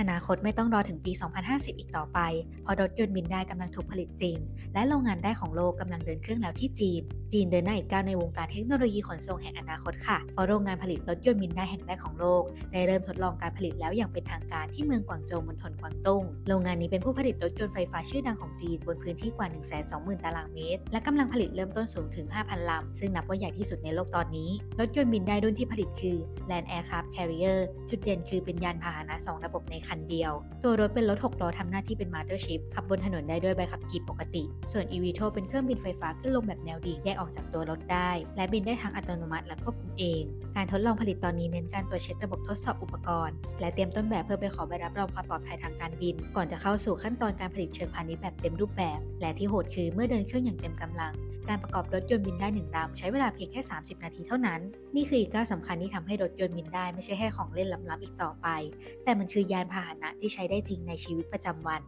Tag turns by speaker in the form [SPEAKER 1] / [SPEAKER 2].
[SPEAKER 1] อนาคตไม่ต้องรอถึงปี 2050 อีกต่อไป เพราะรถยนต์บินได้กำลังถูกผลิตจริง และโรงงานแรกของโลกกำลังเดินเครื่องแล้วที่จีน จีนเดินหน้าอีกก้าวในวงการเทคโนโลยีขนส่งแห่งอนาคตค่ะ เพราะโรงงานผลิตรถยนต์บินได้แห่งแรกของโลก ได้เริ่มทดลองการผลิตแล้วอย่างเป็นทางการที่เมืองกวางโจวมณฑลกวางตุ้ง โรงงานนี้เป็นผู้ผลิตรถยนต์ไฟฟ้าชื่อดังของจีนบนพื้นที่กว่า 120,000 ตารางเมตร และกำลังผลิตเริ่มต้นสูงถึง 5,000 ลำ ซึ่งนับว่าใหญ่ที่สุดในโลกตอนนี้ รถยนต์บินได้รุ่นที่ผลิตคือ Land Aircraft Carrier จุดเด่นคือเป็นยานพาหนะ2ระบบในคันเดียว ตัวรถเป็นรถ 6 ล้อทำหน้าที่เป็น Mothership ขับบนถนนได้ด้วยใบขับขี่ปกติ ส่วน e v t o เป็นเครื่องบินไฟฟ้าขึ้นลงแบบแนวดิ่งแยกออกจากตัวรถได้ และบินได้ทั้งอัตโนมัติและควบคุมเอง การทดลองผลิตตอนนี้เน้นการตรวจเช็คระบบทดสอบอุปกรณ์ และเตรียมต้นแบบเพื่อไปขอใบรับรองความปลอดภัยทางการบิน ก่อนจะเข้าสู่ขั้นตอนการผลิตเชิงพาณิชย์แบบเต็มรูปแบบ และที่โหดคือเมื่อเดินเครื่องอย่างเต็มกำลัง การประกอบรถยนต์บินได้หนึ่งลำใช้เวลาเพียงแค่ 30 นาทีเท่านั้น นี่คืออีกก้าวสำคัญที่ทำให้รถยนต์บินได้ไม่ใช่แค่ของเล่นล้ำๆอีกต่อไป แต่มันคือยานพาหนะที่ใช้ได้จริงในชีวิตประจำวัน